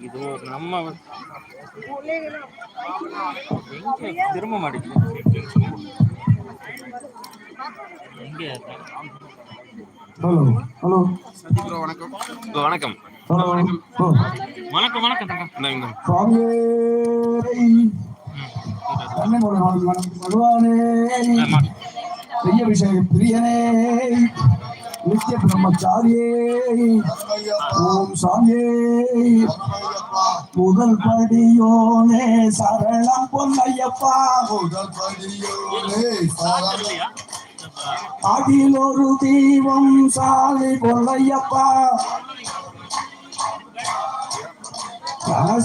இது நம்ம எங்க திரும்ப மாட்டேங்குது? எங்க? Hello hello. ப்ரோ வணக்கம். வணக்கம் வணக்கம் வணக்கம் மனம் பகவானே. பிரியனே. நித்திய பிரம்மச்சாரியே ஓம் சாமியே. முதல் படியோனே சரணம் பொன்னையப்பா. முதல் படியோனே அதில் ஒரு தீபம் சாலை பொன்னையப்பா.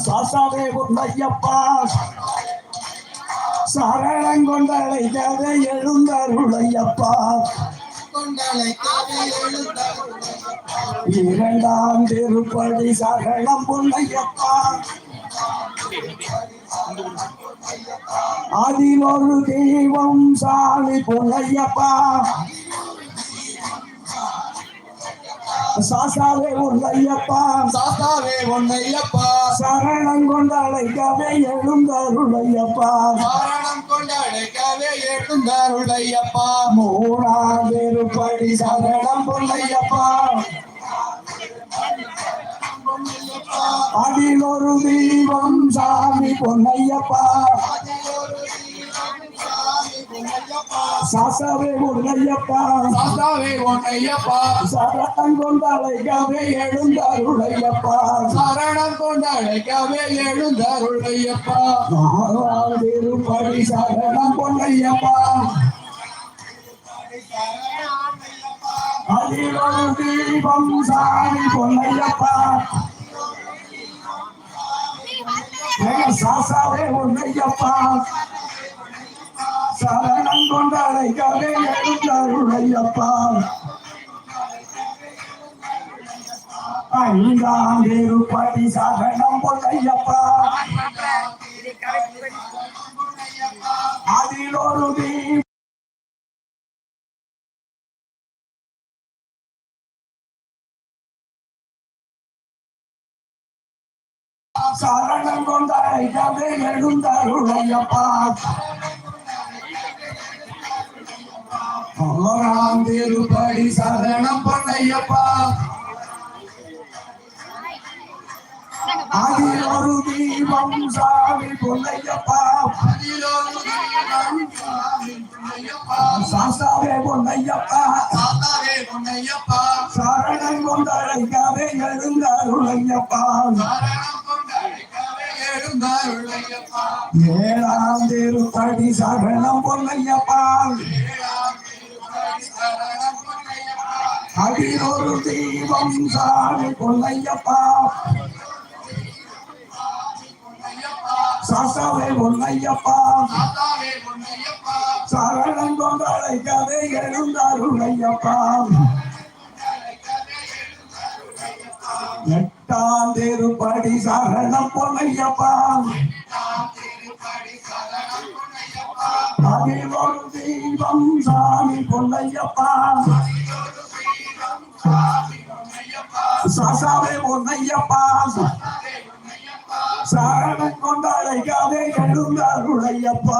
சாசாவே பொன்னையப்பா. சரணம் கொண்டலை எழுந்தருளையப்பா. இரண்டாம் திருப்படி சகலம் பொன்னையப்பா. அதில் ஒரு தெய்வம் சாமி பொன்னையப்பா. சாசாவே பொன்னையப்பா சாஸ்தாவே உன்னையப்பா. சரணம் கொண்டலை கதை எழுந்தருளையப்பா. சாரணம் கொண்டலை கவி எழுந்தாருடையப்பா மூணாம் திருப்படி சரணம் பொன்னையப்பா அதில் ஒரு தீபம் சாமி பொன்னையப்பா. சாசாவே பொன்னையப்பா சாஸ்தாவே உன்னையப்பா சரணம் கொண்டலை கதை எழுந்தருளையப்பா சரணம் கொண்டலை கவி எழுந்தாருடையப்பா நாலாம் திருப்படி சரணம் பொன்னையப்பா அதில் ஒரு தீபம் சாமி பொன்னையப்பா சாசாவே உன்னையப்பா சரணம் கொண்டலை கதை எழுந்தருளையப்பா ஐந்தாம் திருப்படி சரணம் பொன்னையப்பா அதில் ஒரு தீபம் சரணம் கொண்டலை கதை எழுந்தருளையப்பா திருப்படி சரணம் பொன்னையப்பா அதில் ஒரு தீபம் சாமி பொன்னையப்பா. சாசாவே பொன்னையப்பா. சாஸ்தாவே உன்னையப்பா சரணம் கொண்டலை கதை சரணம் கொண்டலை கவி எழுந்தாருடையப்பா ஏழாம் திருப்படி சரணம் பொன்னையப்பா. அடியோரு தெய்வம் சாமி கொள்ளையப்பா சாசாவே பொன்னையப்பா சரணம் கொண்டழைக்கவே எழுந்தாருளையப்பா எட்டாம் திருப்படி சரணம் பொன்னையப்பா. ஒரு தீபம் சாமி பொன்னையப்பா. சாசாவே பொன்னையப்பா. சரணம் கொண்டலை கதை எழுந்தருளையப்பா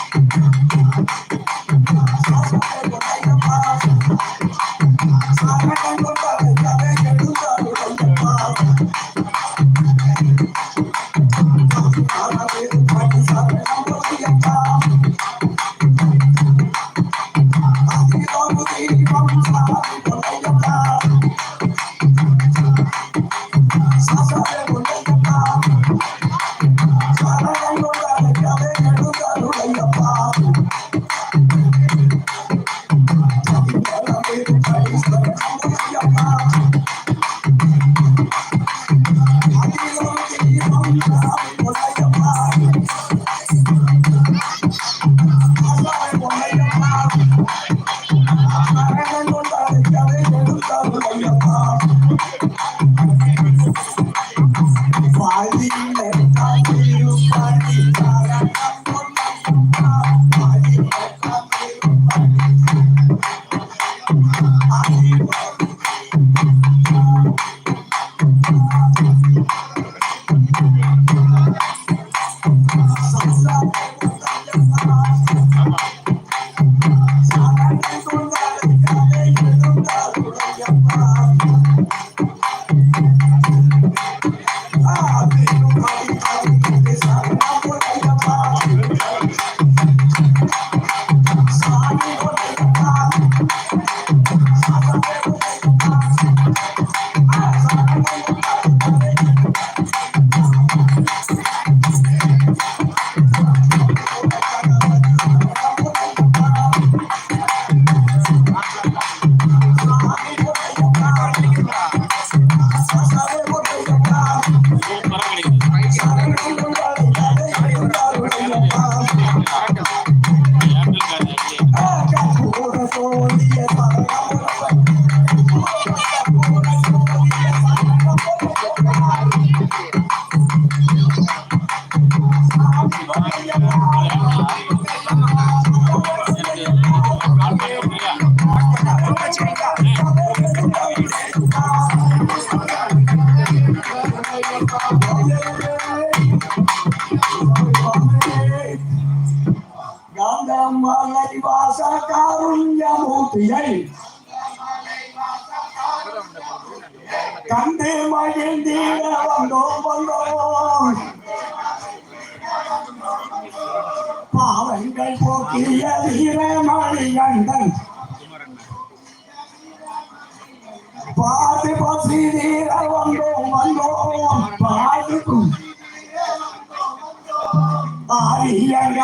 பொன்னையப்பா ஆசாரி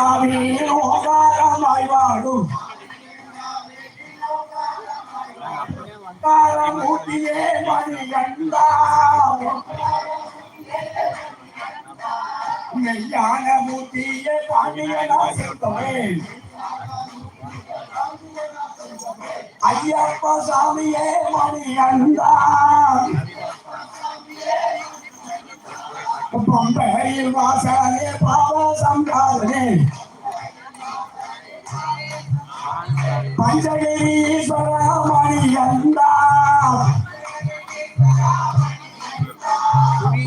ஆரியங்காவே ஓகாரமாய் வாடும் காரமூர்த்தியே மணிகண்டா மெய்யான மூர்த்தியே பாண்டியனா சித்தமே ஐயப்ப சாமியே மணிகண்டா பம்பையில் வாசலே பாவ சங்காரனே பஞ்சகிரீஸ்வர மணிகண்டா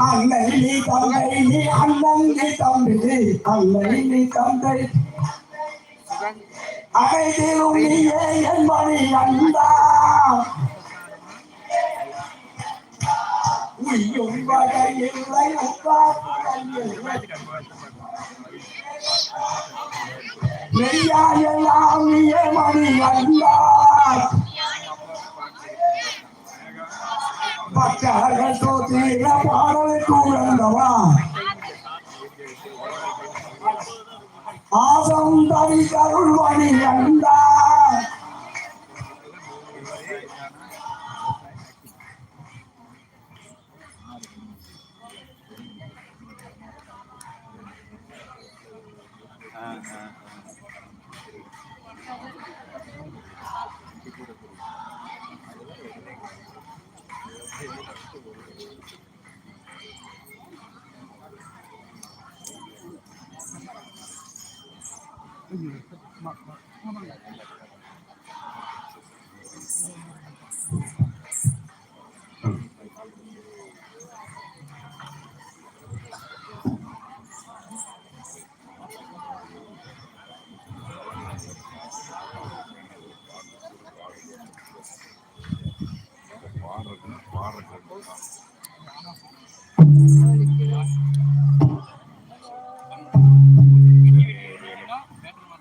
அன்னை நீ தந்தை நீ அண்ணன் நீ தம்பி அன்னை நீ தந்தை. அனைத்திலும் நீயே என் மணிகண்டா உய்யும் வகையில்லை மெய்யாயெல்லாம் நீயே மணி வந்தார் பக்தர்கள் சோத்திர பாடல் கூறந்தவா ஆசம் தவி கருள் மணி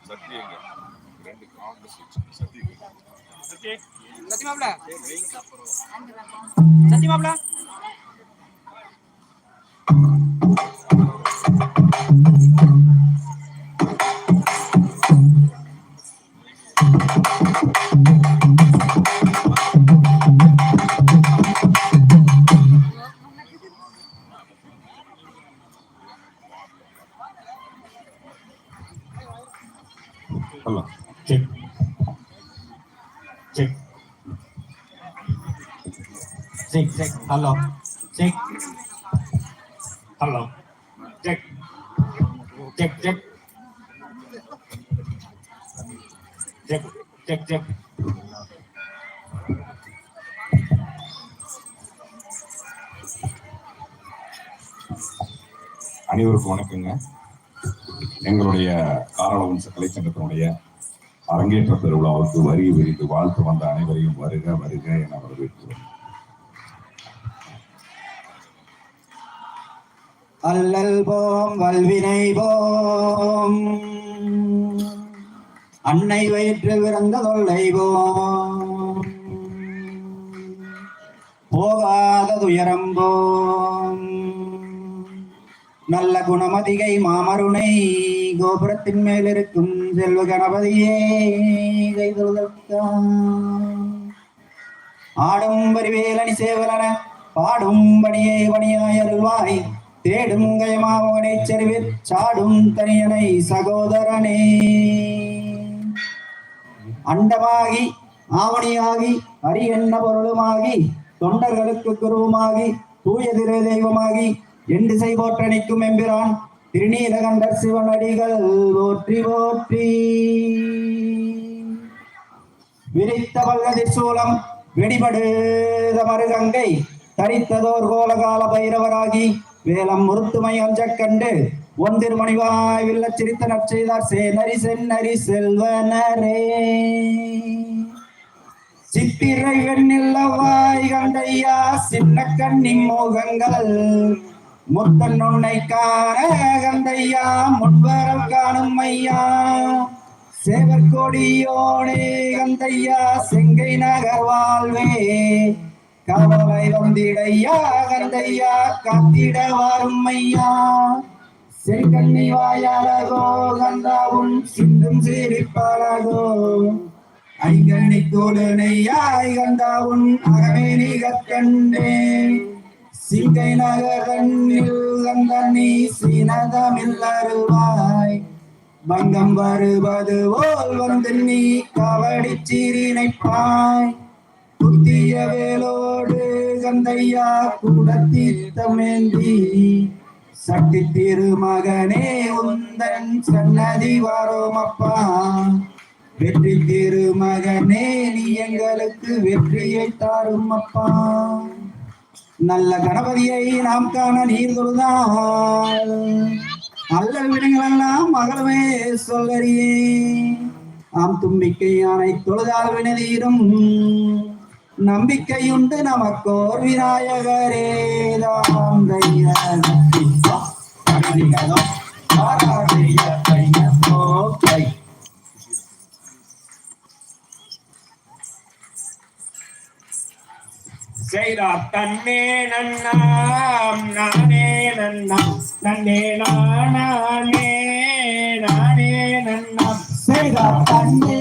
சத்தியங்க ரெண்டு காங்கிரஸ் வச்சு சத்தியமாப்ல சத்தியமாப்ல check check check check hello check hello check check check check check check அனைவருக்கும் வணக்கங்க. எங்களுடைய காரளவன்ச கலைச்சங்கத்தினுடைய அரங்கேற்ற பெருவிழாவுக்கு வரி விரிந்து வாழ்த்து வந்த அனைவரையும் வருக வருக என வரவேற்கிறோம். அல்லல் போம் வல்வினை போம். அன்னை வயிற்று விறந்த தொல்லை போம். போகாத துயரம் போம். நல்ல குணமதிகை மாமருணை கோபுரத்தின் மேல் இருக்கும் செல்வ கணபதியே கைதொழுதற்காம். ஆடும் வரிவேலணி சேவலன பாடும் பணியே பணியாய் அருள்வாய். தேடும் கயமாவனை செருவில் சாடும் தனியனை சகோதரனே. அண்டமாகி ஆவணியாகி அரி பொருளுமாகி தொண்டர்களுக்கு குருவுமாகி தூய திரு தெய்வமாகி எண்டு செய் எம்பிரான் திருநீலகண்டர் சிவனடிகள் போற்றி போற்றி விரித்த பல்கதிர் சூலம் வெடிபடுத மருகங்கை தரித்ததோர் கோலகால பைரவராகி வேலம் முருத்துமை அஞ்சக் கண்டு ஒன்றிரு மணிவாய் வில்ல சிரித்த நற்செய்தார் சேனரி சென்னரி செல்வனரே. சித்திரை வெண்ணில்லவாய் கண்டையா சின்ன கண்ணி மோகங்கள் முத்தன் உன்னை காண கண்டையா முன்வரம் காணும் ஐயா சேவர்கோடியோனே கந்தையா செங்கை நகர் வாழ்வே. கவலை வந்திடையா கந்தையா காத்திட வாரும் ஐயா செங்கண்ணி வாயாலகோ கந்தா உன் சிந்தும் சிரிப்பாலகோ. ஐங்கண்ணி தோழனையாய் கந்தா உன் அகமே நீ கண்டே சீதை நகரண்ணில் கந்த நீ சீனதமில்லருவாய் பங்கம் வருவது போல் வந்து நீ கவடி சீரினைப்பாய் புத்திய வேலோடு கந்தையா கூட தீர்த்தமேந்தி சட்டி திருமகனே உந்தன் சன்னதி வாரோமப்பா. வெற்றி திருமகனே நீ எங்களுக்கு வெற்றியை தாரும் அப்பா நல்ல கணபதியை நாம் காண நீர் தொழுதால். நல்ல வினைகளெல்லாம் மகளமே சொல்லறியே. ஆம் தும்பிக்கை யானை தொழுதால் வினதீரும். நம்பிக்கையுண்டு நமக்கோர் விநாயகரே. தாம் செய்தார் தன்னே நன்னாம் நானே நன்னாம் நன்னே நானே நானே நன்னாம். செய்தார் தன்னே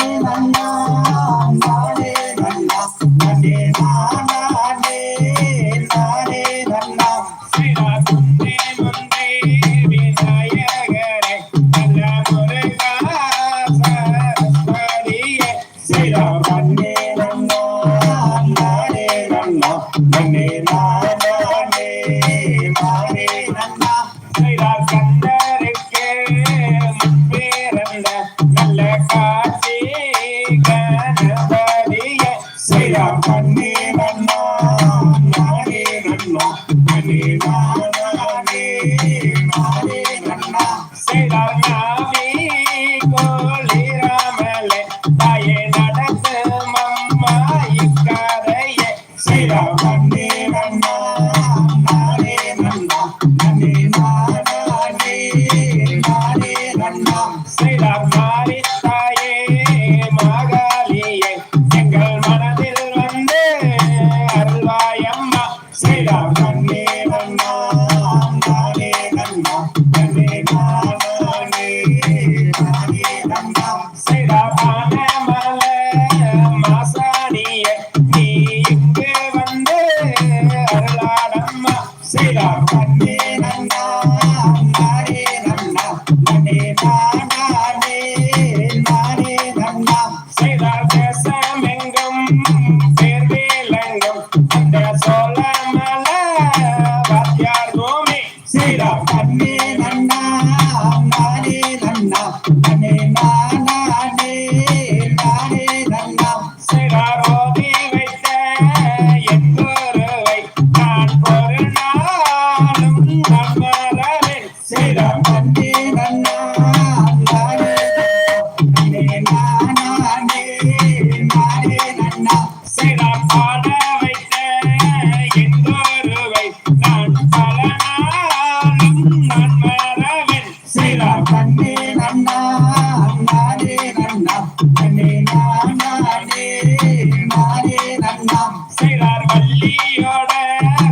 வள்ளியோட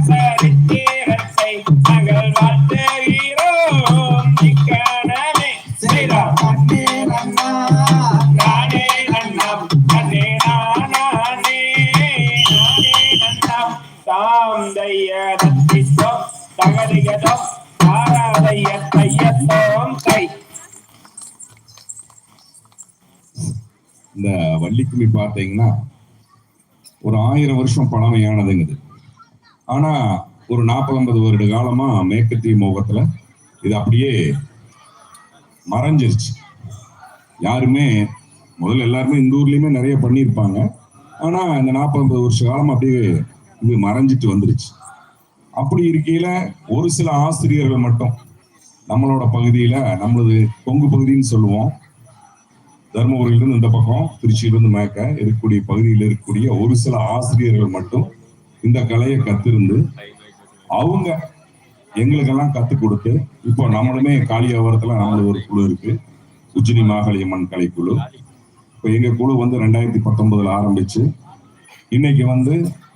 சரித்திரத்தை நாங்கள் வாழ்த்துகிறோம் இக்கணமே செய்தார் கண்ணே நன்னா நானே நானே நானே தாம் தைய தகதிகதோம் தாராதைய தையத்தோம் இந்த வள்ளிக்கும்மி பார்த்தீங்கன்னா ஒரு ஆயிரம் வருஷம் பழமையானதுங்குது. ஆனா ஒரு நாற்பது ஐம்பது வருட காலமா மேற்கத்திய மோகத்தில் இது அப்படியே மறைஞ்சிருச்சு. யாருமே முதல்ல எல்லாருமே இந்த ஊர்லயுமே நிறைய பண்ணியிருப்பாங்க. ஆனா இந்த நாற்பது ஐம்பது வருஷ காலம் அப்படியே இது மறைஞ்சிட்டு வந்துருச்சு. அப்படி இருக்கையில ஒரு சில ஆசிரியர்கள் மட்டும் நம்மளோட பகுதியில நம்மளது கொங்கு பகுதின்னு சொல்லுவோம் தருமபுரியிலிருந்து இந்த பக்கம் திருச்சியிலிருந்து மேக்க இருக்கக்கூடிய பகுதியில் இருக்கக்கூடிய ஒரு சில ஆசிரியர்கள் மட்டும் இந்த கலையை கத்திருந்து அவங்க எங்களுக்கெல்லாம் கத்து கொடுத்து இப்போ நம்மளுமே காளியாவரத்துல நம்மளுக்கு ஒரு குழு இருக்கு. உஜினி மாகாளியம்மன் கலைக்குழு. இப்போ எங்க குழு வந்து ரெண்டாயிரத்தி பத்தொன்பதுல ஆரம்பிச்சு இன்னைக்கு வந்து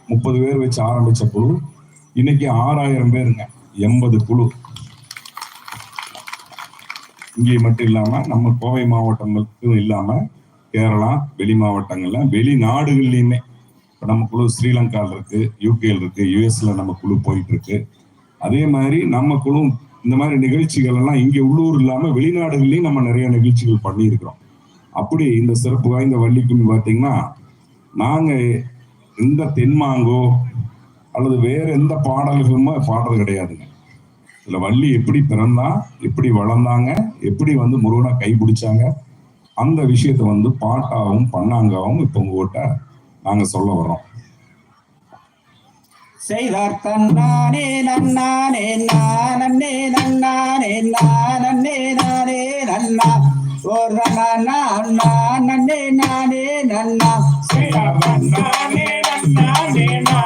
முப்பது பேர் வச்சு ஆரம்பிச்ச குழு. இன்னைக்கு ஆறாயிரம் பேருங்க எண்பது குழு. இங்கே மட்டும் இல்லாம நம்ம கோவை மாவட்டம் மட்டும் இல்லாம கேரளா வெளி மாவட்டங்கள்ல வெளிநாடுகள்லயுமே இப்ப நம்ம குழு ஸ்ரீலங்கால இருக்கு யூகேல இருக்கு யுஎஸ்ல நம்ம குழு போயிட்டு இருக்கு அதே மாதிரி நம்ம குழு இந்த மாதிரி நிகழ்ச்சிகள் எல்லாம் இங்கே உள்ளூர் இல்லாம வெளிநாடுகள்லயும் நம்ம நிறைய நிகழ்ச்சிகள் பண்ணியிருக்கிறோம். அப்படி இந்த சிறப்பு வாய்ந்த வள்ளிக்கும்மி பார்த்தீங்கன்னா நாங்க இந்த தென்மாங்கோ அல்லது வேற எந்த பாடல்களுமே பாடுறது கிடையாதுங்க. இதுல வள்ளி எப்படி பிறந்தா எப்படி வளர்ந்தாங்க எப்படி வந்து முருகனை கைப்பிடிச்சாங்க அந்த விஷயத்தை வந்து பாட்டாவும் பண்ணாங்காவும் இப்ப உங்ககிட்ட நாங்க சொல்ல வர்றோம். செய்தார் தன்னானே நன்னானே நானே நன்னானே நானே நானே நன்னா. ஓர் நன்னா நானே நானே நன்னா. செய்தார் நன்னானே நன்னானே நானே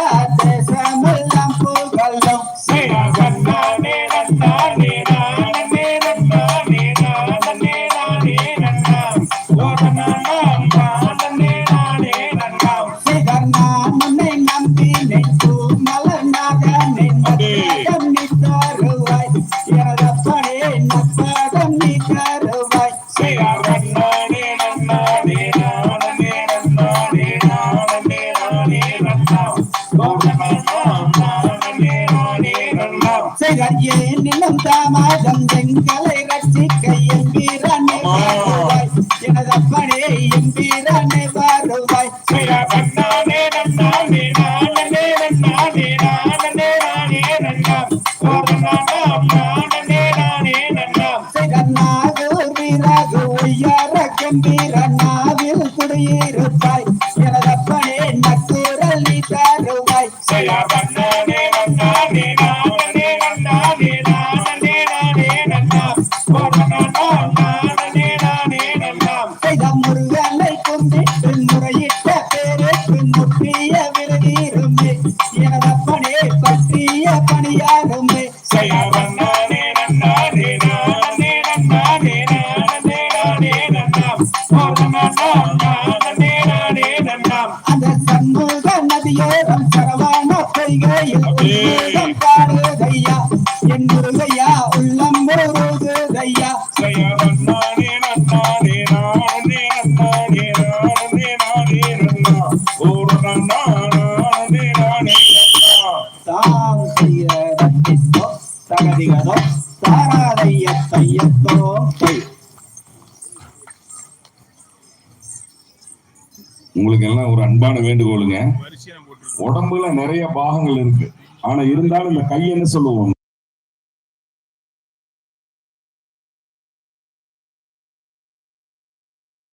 É, அன்பான வேண்டுகோளுங்க. உடம்புல நிறைய பாகங்கள் இருக்கு. ஆனா இருந்தாலும் இந்த கை என்ன சொல்லுவோம்.